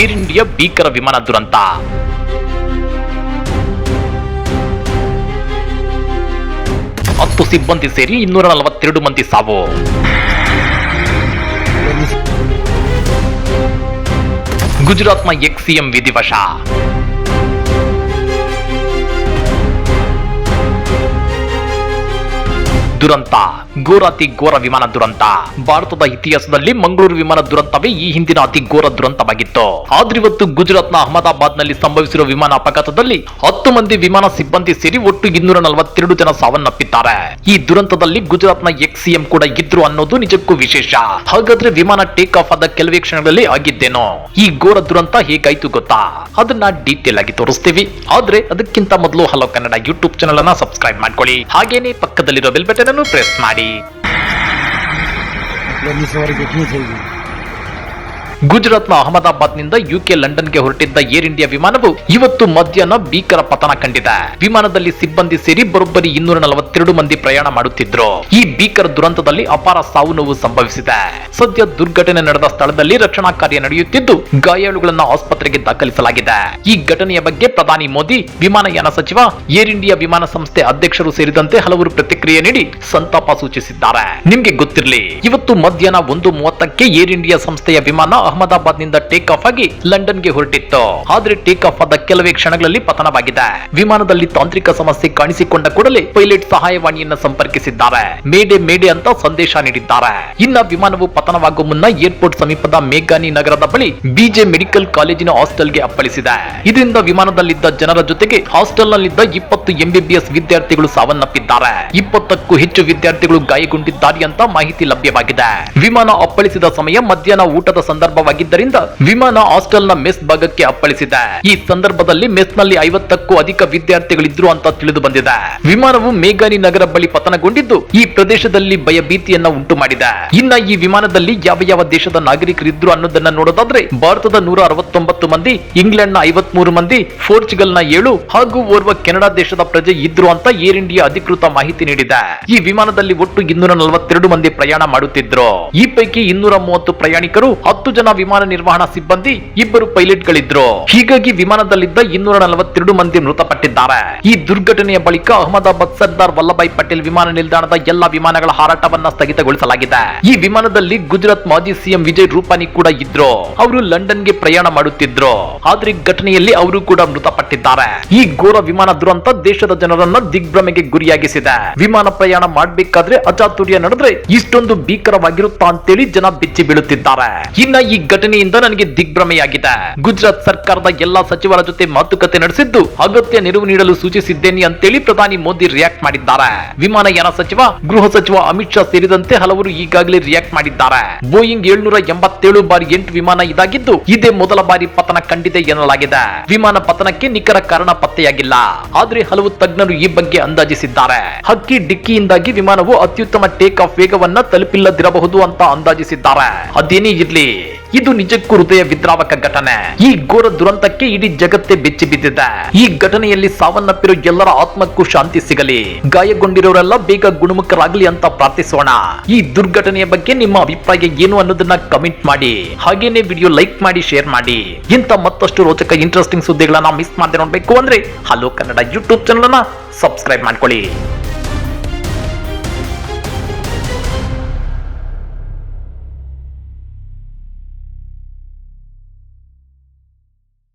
Air India ಭೀಕರ ವಿಮಾನ ದುರಂತ. ಹತ್ತು ಸಿಬ್ಬಂದಿ ಸೇರಿ ಇನ್ನೂರ ನಲವತ್ತೆರಡು ಮಂದಿ ಸಾವು. ಗುಜರಾತ್ನ ಎಕ್ಸ್ ಸಿಎಂ ವಿಧಿವಶ. ದುರಂತ. ಘೋರಾತಿ ಘೋರ ವಿಮಾನ ದುರಂತ. ಭಾರತದ ಇತಿಹಾಸದಲ್ಲಿ ಮಂಗಳೂರು ವಿಮಾನ ದುರಂತವೇ ಈ ಹಿಂದಿನ ಅತಿ ಘೋರ ದುರಂತವಾಗಿತ್ತು. ಆದ್ರೆ ಇವತ್ತು ಗುಜರಾತ್ನ ಅಹಮದಾಬಾದ್ನಲ್ಲಿ ಸಂಭವಿಸಿರುವ ವಿಮಾನ ಅಪಘಾತದಲ್ಲಿ ಹತ್ತು ಮಂದಿ ವಿಮಾನ ಸಿಬ್ಬಂದಿ ಸೇರಿ ಒಟ್ಟು ಇನ್ನೂರ ನಲವತ್ತೆರಡು ಜನ ಸಾವನ್ನಪ್ಪಿದ್ದಾರೆ. ಈ ದುರಂತದಲ್ಲಿ ಗುಜರಾತ್ನ ಎಕ್ಸ್ ಸಿಎಂ ಕೂಡ ಇದ್ರು ಅನ್ನೋದು ನಿಜಕ್ಕೂ ವಿಶೇಷ. ಹಾಗಾದ್ರೆ ವಿಮಾನ ಟೇಕ್ ಆಫ್ ಆದ ಕೆಲವೇ ಕ್ಷಣಗಳಲ್ಲಿ ಆಗಿದ್ದೇನೋ? ಈ ಘೋರ ದುರಂತ ಹೇಗಾಯ್ತು ಗೊತ್ತಾ? ಅದನ್ನ ಡೀಟೇಲ್ ಆಗಿ ತೋರಿಸ್ತೀವಿ. ಆದ್ರೆ ಅದಕ್ಕಿಂತ ಮೊದಲು ಹಲೋ ಕನ್ನಡ ಯೂಟ್ಯೂಬ್ ಚಾನಲ್ ಅನ್ನ ಸಬ್ಸ್ಕ್ರೈಬ್ ಮಾಡ್ಕೊಳ್ಳಿ. ಹಾಗೇನೆ ಪಕ್ಕದಲ್ಲಿರೋ ಬೆಲ್ ಬಟನ್ ಅನ್ನು ಪ್ರೆಸ್ ಮಾಡಿ ಗುಜರಾತ್ನ ಅಹಮದಾಬಾದ್ನಿಂದ ಯುಕೆ ಲಂಡನ್ಗೆ ಹೊರಟಿದ್ದ ಏರ್ ಇಂಡಿಯಾ ವಿಮಾನವು ಇವತ್ತು ಮಧ್ಯಾಹ್ನ ಭೀಕರ ಪತನ ಕಂಡಿದೆ. ವಿಮಾನದಲ್ಲಿ ಸಿಬ್ಬಂದಿ ಸೇರಿ ಬರೋಬ್ಬರಿ ಇನ್ನೂರ ನಲವತ್ತೆರಡು ಮಂದಿ ಪ್ರಯಾಣ ಮಾಡುತ್ತಿದ್ರು. ಈ ಭೀಕರ ದುರಂತದಲ್ಲಿ ಅಪಾರ ಸಾವು ನೋವು ಸಂಭವಿಸಿದೆ. ಸದ್ಯ ದುರ್ಘಟನೆ ನಡೆದ ಸ್ಥಳದಲ್ಲಿ ರಕ್ಷಣಾ ಕಾರ್ಯ ನಡೆಯುತ್ತಿದ್ದು, ಗಾಯಾಳುಗಳನ್ನು ಆಸ್ಪತ್ರೆಗೆ ದಾಖಲಿಸಲಾಗಿದೆ. ಈ ಘಟನೆಯ ಬಗ್ಗೆ ಪ್ರಧಾನಿ ಮೋದಿ, ವಿಮಾನಯಾನ ಸಚಿವ, ಏರ್ ಇಂಡಿಯಾ ವಿಮಾನ ಸಂಸ್ಥೆ ಅಧ್ಯಕ್ಷರು ಸೇರಿದಂತೆ ಹಲವರು ಪ್ರತಿಕ್ರಿಯೆ ನೀಡಿ ಸಂತಾಪ ಸೂಚಿಸಿದ್ದಾರೆ. ನಿಮ್ಗೆ ಗೊತ್ತಿರಲಿ, ಇವತ್ತು ಮಧ್ಯಾಹ್ನ ಒಂದು ಮೂವತ್ತಕ್ಕೆ ಏರ್ ಇಂಡಿಯಾ ಸಂಸ್ಥೆಯ ವಿಮಾನ ಅಹಮದಾಬಾದ್ನಿಂದ ಟೇಕ್ ಆಫ್ ಆಗಿ ಲಂಡನ್ಗೆ ಹೊರಟಿತ್ತು. ಆದ್ರೆ ಟೇಕ್ ಆಫ್ ಆದ ಕೆಲವೇ ಕ್ಷಣಗಳಲ್ಲಿ ಪತನವಾಗಿದೆ. ವಿಮಾನದಲ್ಲಿ ತಾಂತ್ರಿಕ ಸಮಸ್ಯೆ ಕಾಣಿಸಿಕೊಂಡ ಕೂಡಲೇ ಪೈಲಟ್ ಸಹಾಯವಾಣಿಯನ್ನ ಸಂಪರ್ಕಿಸಿದ್ದಾರೆ. ಮೇಡೆ ಮೇಡೆ ಅಂತ ಸಂದೇಶ ನೀಡಿದ್ದಾರೆ. ಇನ್ನ ವಿಮಾನವು ಪತನವಾಗುವ ಮುನ್ನ ಏರ್ಪೋರ್ಟ್ ಸಮೀಪದ ಮೇಘಾನಿ ನಗರದ ಬಳಿ ಬಿಜೆ ಮೆಡಿಕಲ್ ಕಾಲೇಜಿನ ಹಾಸ್ಟೆಲ್ಗೆ ಅಪ್ಪಳಿಸಿದೆ. ಇದರಿಂದ ವಿಮಾನದಲ್ಲಿದ್ದ ಜನರ ಜೊತೆಗೆ ಹಾಸ್ಟೆಲ್ನಲ್ಲಿದ್ದ ಇಪ್ಪತ್ತು ಎಂಬಿಬಿಎಸ್ ವಿದ್ಯಾರ್ಥಿಗಳು ಸಾವನ್ನಪ್ಪಿದ್ದಾರೆ. ಇಪ್ಪತ್ತಕ್ಕೂ ಹೆಚ್ಚು ವಿದ್ಯಾರ್ಥಿಗಳು ಗಾಯಗೊಂಡಿದ್ದಾರೆ ಅಂತ ಮಾಹಿತಿ ಲಭ್ಯವಾಗಿದೆ. ವಿಮಾನ ಅಪ್ಪಳಿಸಿದ ಸಮಯ ಮಧ್ಯಾಹ್ನ ಊಟದ ಸಂದರ್ಭವಾಗಿದ್ದರಿಂದ ವಿಮಾನ ಹಾಸ್ಟೆಲ್ನ ಮೆಸ್ ಭಾಗಕ್ಕೆ ಅಪ್ಪಳಿಸಿದೆ. ಈ ಸಂದರ್ಭದಲ್ಲಿ ಮೆಸ್ನಲ್ಲಿ ಐವತ್ತಕ್ಕೂ ಅಧಿಕ ವಿದ್ಯಾರ್ಥಿಗಳಿದ್ರು ಅಂತ ತಿಳಿದು ಬಂದಿದೆ. ವಿಮಾನವು ಮೇಘಾನಿ ನಗರ ಬಳಿ ಪತನಗೊಂಡಿದ್ದು, ಈ ಪ್ರದೇಶದಲ್ಲಿ ಭಯಭೀತಿಯನ್ನ ಉಂಟು ಮಾಡಿದೆ ಇನ್ನ ಈ ವಿಮಾನದಲ್ಲಿ ಯಾವ ಯಾವ ದೇಶದ ನಾಗರಿಕರಿದ್ರು ಅನ್ನೋದನ್ನ ನೋಡೋದಾದ್ರೆ, ಭಾರತದ ನೂರ ಅರವತ್ತೊಂಬತ್ತು ಮಂದಿ, ಇಂಗ್ಲೆಂಡ್ನ ಐವತ್ಮೂರು ಮಂದಿ, ಪೋರ್ಚುಗಲ್ನ ಏಳು ಹಾಗೂ ಓರ್ವ ಕೆನಡಾ ದೇಶದ ಪ್ರಜೆ ಇದ್ರು ಅಂತ ಏರ್ ಇಂಡಿಯಾ ಅಧಿಕೃತ ಮಾಹಿತಿ ನೀಡಿದೆ. ಈ ವಿಮಾನದಲ್ಲಿ ಒಟ್ಟು ಇನ್ನೂರ ನಲವತ್ತೆರಡು ಮಂದಿ ಪ್ರಯಾಣ ಮಾಡುತ್ತಿದ್ರು. ಈ ಪೈಕಿ ಇನ್ನೂರ ಮೂವತ್ತು ಪ್ರಯಾಣಿಕರು ಹತ್ತು ಜನ ವಿಮಾನ ನಿರ್ವಹಣಾ ಸಿಬ್ಬಂದಿ ಇಬ್ಬರು ಪೈಲಟ್ಗಳಿದ್ರು. ಹೀಗಾಗಿ ವಿಮಾನದಲ್ಲಿದ್ದ ಇನ್ನೂರ ನಲವತ್ತೆರಡು ಮಂದಿ ಮೃತಪಟ್ಟಿದ್ದಾರೆ. ಈ ದುರ್ಘಟನೆಯ ಬಳಿಕ ಅಹಮದಾಬಾದ್ ಸರ್ದಾರ್ ವಲ್ಲಭಾಯ್ ಪಟೇಲ್ ವಿಮಾನ ನಿಲ್ದಾಣದ ಎಲ್ಲಾ ವಿಮಾನಗಳ ಹಾರಾಟವನ್ನ ಸ್ಥಗಿತಗೊಳಿಸಲಾಗಿದೆ. ಈ ವಿಮಾನದಲ್ಲಿ ಗುಜರಾತ್ ಮಾಜಿ ಸಿಎಂ ವಿಜಯ್ ರೂಪಾನಿ ಕೂಡ ಇದ್ರು. ಅವರು ಲಂಡನ್ಗೆ ಪ್ರಯಾಣ ಮಾಡುತ್ತಿದ್ರು. ಆದ್ರೆ ಘಟನೆಯಲ್ಲಿ ಅವರು ಕೂಡ ಮೃತಪಟ್ಟಿದ್ದಾರೆ. ಈ ಘೋರ ವಿಮಾನ ದುರಂತ ದೇಶದ ಜನರನ್ನ ದಿಗ್ಭ್ರಮೆಗೆ ಗುರಿಯಾಗಿಸಿದೆ. ವಿಮಾನ ಪ್ರಯಾಣ ಮಾಡಬೇಕಾದ್ರೆ ಅಚಾತುರ್ಯ ನಡೆದ್ರೆ ಇಷ್ಟೊಂದು ಭೀಕರವಾಗಿರುತ್ತಾ ಅಂತೇಳಿ ಜನ ಬೆಚ್ಚಿ ಬೀಳುತ್ತಿದ್ದಾರೆ. ಇನ್ನ ಘಟನೆಯಿಂದ ನನಗೆ ದಿಗ್ಭ್ರಮೆಯಾಗಿದೆ. ಗುಜರಾತ್ ಸರ್ಕಾರದ ಎಲ್ಲಾ ಸಚಿವರ ಜೊತೆ ಮಾತುಕತೆ ನಡೆಸಿದ್ದು, ಅಗತ್ಯ ನೆರವು ನೀಡಲು ಸೂಚಿಸಿದ್ದೇನೆ ಅಂತೇಳಿ ಪ್ರಧಾನಿ ಮೋದಿ ರಿಯಾಕ್ಟ್ ಮಾಡಿದ್ದಾರೆ. ವಿಮಾನಯಾನ ಸಚಿವ, ಗೃಹ ಸಚಿವ ಅಮಿತ್ ಶಾ ಸೇರಿದಂತೆ ಹಲವರು ಈಗಾಗಲೇ ರಿಯಾಕ್ಟ್ ಮಾಡಿದ್ದಾರೆ. ಬೋಯಿಂಗ್ ಏಳ್ನೂರ ಎಂಬತ್ತೇಳು ಬಾರಿ ಎಂಟು ವಿಮಾನ ಇದಾಗಿದ್ದು, ಇದೇ ಮೊದಲ ಬಾರಿ ಪತನ ಕಂಡಿದೆ ಎನ್ನಲಾಗಿದೆ. ವಿಮಾನ ಪತನಕ್ಕೆ ನಿಖರ ಕಾರಣ ಪತ್ತೆಯಾಗಿಲ್ಲ. ಆದ್ರೆ ಹಲವು ತಜ್ಞರು ಈ ಬಗ್ಗೆ ಅಂದಾಜಿಸಿದ್ದಾರೆ. ಹಕ್ಕಿ ಡಿಕ್ಕಿಯಿಂದಾಗಿ ವಿಮಾನವು ಅತ್ಯುತ್ತಮ ಟೇಕ್ ಆಫ್ ವೇಗವನ್ನ ತಲುಪಿಲ್ಲದಿರಬಹುದು ಅಂತ ಅಂದಾಜಿಸಿದ್ದಾರೆ. ಅದೇನೇ ಇರ್ಲಿ. ಇದು ನಿಜಕ್ಕೂ ಹೃದಯ ವಿದ್ರಾವಕ ಘಟನೆ. ಈ ಘೋರ ದುರಂತಕ್ಕೆ ಇಡೀ ಜಗತ್ತೇ ಬೆಚ್ಚಿ ಬಿದ್ದಿದೆ. ಈ ಘಟನೆಯಲ್ಲಿ ಸಾವನ್ನಪ್ಪಿರೋ ಎಲ್ಲರ ಆತ್ಮಕ್ಕೂ ಶಾಂತಿ ಸಿಗಲಿ. ಗಾಯಗೊಂಡಿರೋರೆಲ್ಲ ಬೇಗ ಗುಣಮುಖರಾಗಲಿ ಅಂತ ಪ್ರಾರ್ಥಿಸೋಣ. ಈ ದುರ್ಘಟನೆಯ ಬಗ್ಗೆ ನಿಮ್ಮ ಅಭಿಪ್ರಾಯ ಏನು ಅನ್ನೋದನ್ನ ಕಮೆಂಟ್ ಮಾಡಿ. ಹಾಗೇನೆ ವಿಡಿಯೋ ಲೈಕ್ ಮಾಡಿ, ಶೇರ್ ಮಾಡಿ. ಇಂತ ಮತ್ತಷ್ಟು ರೋಚಕ ಇಂಟ್ರೆಸ್ಟಿಂಗ್ ಸುದ್ದಿಗಳನ್ನ ಮಿಸ್ ಮಾಡದೆ ನೋಡ್ಬೇಕು ಅಂದ್ರೆ ಹಲೋ ಕನ್ನಡ ಯೂಟ್ಯೂಬ್ ಚಾನಲ್ ಅನ್ನ ಸಬ್ಸ್ಕ್ರೈಬ್ ಮಾಡ್ಕೊಳ್ಳಿ.